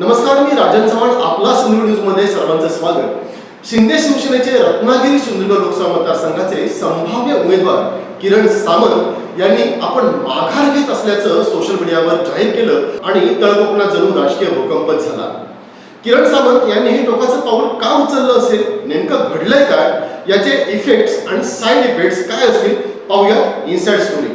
नमस्कार मी राजन चव्हाण आपला सिंधुदुर्ग न्यूजमध्ये सर्वांचं स्वागत. शिंदे शिवसेनेचे रत्नागिरी सिंधुदुर्ग लोकसभा मतदारसंघाचे संभाव्य उमेदवार किरण सामंत यांनी आपण माघार घेत असल्याचं सोशल मीडियावर जाहीर केलं आणि तळकोकणात जणू राजकीय भूकंपच झाला. किरण सामंत यांनी हे टोकाचं पाऊल का उचललं असेल? नेमकं घडलंय काय? याचे इफेक्ट्स आणि साईड इफेक्ट्स काय असतील? पाहूया इन्साइड स्टोरी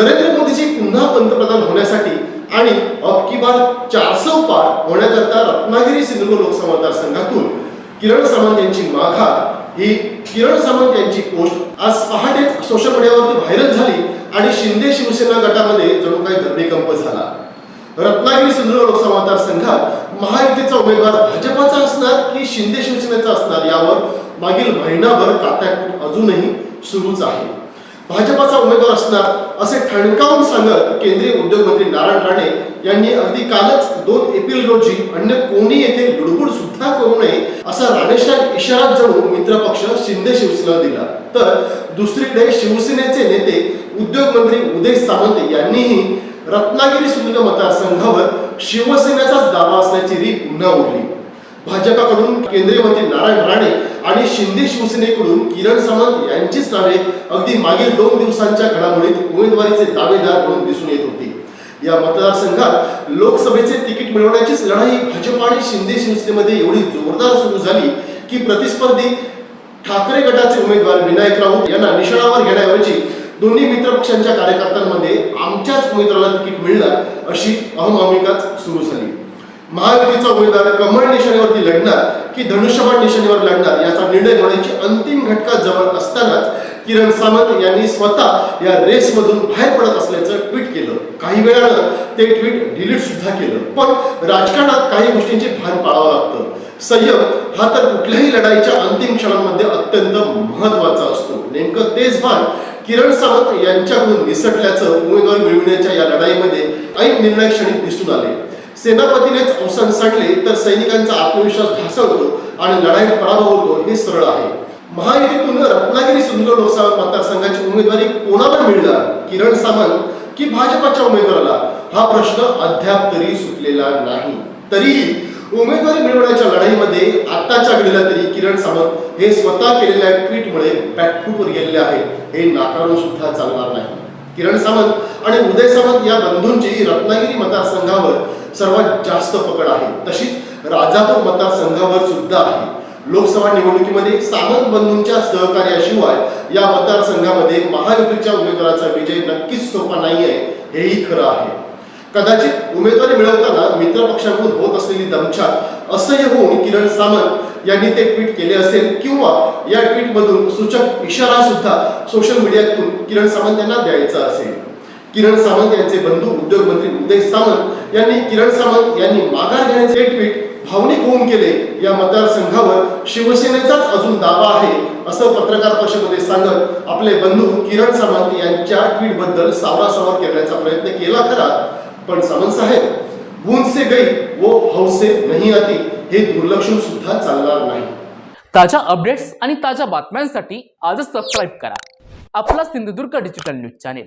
नरेंद्र मोदीजी पुन्हा पंतप्रधान होण्यासाठी आणि अब की बार चारसो पार होण्याकरता रत्नागिरी सिंधुदुर्ग लोकसभा मतदारसंघातून किरण सामंत यांची माघार. ही किरण सामंत यांची पोस्ट आज पहाटे सोशल मीडियावरती व्हायरल झाली आणि शिंदे शिवसेना गटामध्ये जणू काही धरणीकंप झाला. रत्नागिरी सिंधुदुर्ग लोकसभा मतदारसंघात महायुतीचा उमेदवार भाजपाचा असणार की शिंदे शिवसेनेचा असणार यावर मागील महिनाभर कात्याकूट अजूनही सुरूच आहे. भाजपाचा उमेदवार असणार असे ठणकावून सांगत केंद्रीय उद्योग मंत्री नारायण राणे यांनी अगदी कालच दोन एप्रिल रोजी अन्य कोणी येथे लुडबुड सुद्धा करू नये असा राणेशा इशारा जणू मित्रपक्ष शिंदे शिवसेना दिला. तर दुसरीकडे शिवसेनेचे नेते उद्योग मंत्री उदय सामंत यांनीही रत्नागिरी सुदूर मतदारसंघावर शिवसेनेचाच दावा असल्याची रीत पुन्हा उरली भाजपाकडून केंद्रीय मंत्री नारायण राणे आणि शिंदे शिवसेनेकडून किरण सावंत यांचीच नावे अगदी मागील दोन दिवसांच्या घडामोडीत उमेदवारीचे दावेदार म्हणून दिसून येत होती. या मतदारसंघात लोकसभेचे तिकीट मिळवण्याचीच लढाई भाजप आणि शिंदे शिवसेनेमध्ये एवढी जोरदार सुरू झाली की प्रतिस्पर्धी ठाकरे गटाचे उमेदवार विनायक राऊत यांना निशाणावर घेण्याऐवजी दोन्ही मित्रपक्षांच्या कार्यकर्त्यांमध्ये आमच्याच उमेदवाराला तिकीट मिळणार अशी अहमामिकाच सुरू झाली. महायुतीचा उमेदवार कमळ निशाणीवरती लढणार की धनुष्यबाण निशाणीवर लढणार याचा निर्णय होण्याची अंतिम घटका जवळ असतानाच किरण सामंत यांनी स्वतः या रेसमधून बाहेर पडत असल्याचं ट्विट केलं. काही वेळानं ते ट्विट डिलीट सुद्धा केलं. पण राजकारणात काही गोष्टींचे भान पाळावं लागतं. संयम हा तर कुठल्याही लढाईच्या अंतिम क्षणांमध्ये अत्यंत महत्त्वाचा असतो. नेमकं तेच भान किरण सावंत यांच्याकडून निसटल्याचं उमेदवार मिळविण्याच्या या लढाईमध्ये ऐन निर्णय क्षणी दिसून आले. सेनापतीनेच अवसान सांडले तर सैनिकांचा आत्मविश्वास ढासळतो आणि लढाईत पराभव होतो हे सरळ आहे. महायुतीतून रत्नागिरी सिंधुदुर्ग लोकसभा मतदारसंघाची उमेदवारी कोणाला मिळणार? किरण सामंत की भाजपाच्या उमेदवाराला? हा प्रश्न अद्याप तरी सुटलेला नाही. तरीही उमेदवारी मिळवण्याच्या लढाईमध्ये आताच्या घडीला तरी किरण सामंत हे स्वतः केलेल्या ट्विटमुळे बॅकफूटवर गेलेले आहेत. हे नाकारून सुद्धा चालणार नाही. किरण सामंत आणि उदय सामंत या बंधूंची रत्नागिरी मतदारसंघावर सर्वात जास्त पकड आहे. तशीच राजापूर मतदारसंघावर सुद्धा आहे. लोकसभा निवडणुकीमध्ये सामंत बंधूंच्या सहकार्याशिवाय या मतदारसंघामध्ये महायुतीच्या उमेदवाराचा विजय नक्कीच सोपा नाही आहे. हेही खरं आहे. कदाचित उमेदवारी मिळवताना मित्रपक्षांकडून होत असलेली दमछाक असह्य होऊन किरण सामंत यांनी ते ट्विट केले असेल किंवा या ट्विटमधून सूचक इशारा सुद्धा सोशल मीडियातून किरण सामंत यांना द्यायचा असेल. किरण सामंत यांचे बंधू उद्योग मंत्री उदय सामंत यांनी किरण सामंत यांनी माघार घेण्याचे ट्विट भावनिक होऊन केले. या मतदारसंघावर शिवसेनेचाच अजून दावा आहे असं पत्रकार परिषदेमध्ये सांगत आपले बंधू किरण सामंत यांच्या ट्विटबद्दल सावरासावर करण्याचा प्रयत्न केला खरा. पण सामंत साहेब बूंद से गई वो हौसे नहीं आती हे दुर्लक्षून सुद्धा चालणार नाही. ताज्या अपडेट्स आणि ताज्या बातम्यांसाठी आजच सबस्क्राईब करा. आपला Sindhudurg digital news channel